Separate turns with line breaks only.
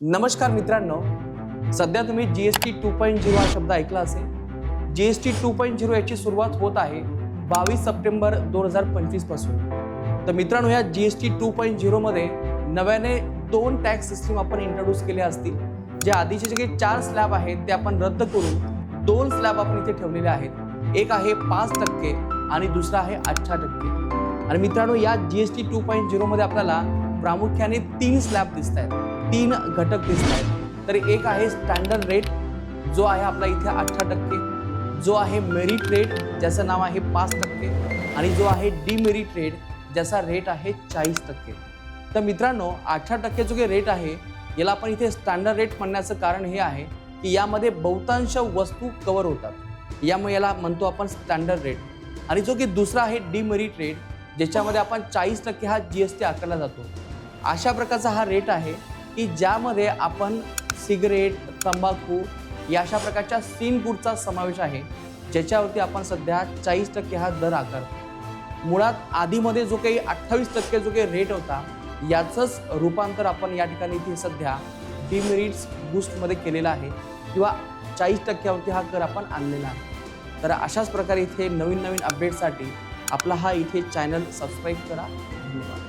नमस्कार मित्रांनो. सध्या तुम्ही G S T two point zero हा शब्द ऐकला असेल. G S T two point zero याची सुरुवात होत आहे बावीस सप्टेंबर दोन हजार पंचवीसपासून. तर मित्रांनो या G S T two point झिरोमध्ये नव्याने दोन टॅक्स सिस्टीम आपण इंट्रोड्यूस केले असतील. जे आधीचे जे काही चार स्लॅब आहेत ते आपण रद्द करून दोन स्लॅब आपण इथे ठेवलेले आहेत. एक आहे पाच टक्के आणि दुसरा आहे अठरा टक्के. आणि मित्रांनो या G S T two point झिरोमध्ये आपल्याला प्रामुख्याने तीन स्लॅब दिसत आहेत तीन घटक दिसत आहेत. तर एक आहे स्टँडर्ड रेट जो आहे आपला इथे अठरा टक्के जो आहे मेरिट रेट ज्याचं नाव आहे पाच टक्के आणि जो आहे डिमेरिट रेट ज्याचा रेट आहे चाळीस टक्के. तर मित्रांनो अठरा टक्के जो काही रेट आहे याला आपण इथे स्टँडर्ड रेट म्हणण्याचं कारण हे आहे की यामध्ये बहुतांश वस्तू कवर होतात. यामुळे याला म्हणतो आपण स्टँडर्ड रेट आणि जो की दुसरा आहे डिमेरिट रेट ज्याच्यामध्ये आपण चाळीस टक्के हा जी एस टी आकारला जातो. अशा प्रकारचा हा रेट आहे की ज्यामध्ये आपण सिगरेट तंबाखू या अशा प्रकारच्या सीन फूडचा समावेश आहे ज्याच्यावरती आपण सध्या चाळीस टक्के हा दर आकारतो मुळात आधीमध्ये जो काही अठ्ठावीस टक्के जो काही रेट होता याचंच रूपांतर आपण या ठिकाणी इथे सध्या डिमेरिट्स बूस्टमध्ये केलेलं आहे किंवा चाळीस टक्क्यावरती हा कर आपण आणलेला आहे. तर अशाच प्रकारे इथे नवीन नवीन अपडेटसाठी आपला हा इथे चॅनल सबस्क्राईब करा. धन्यवाद.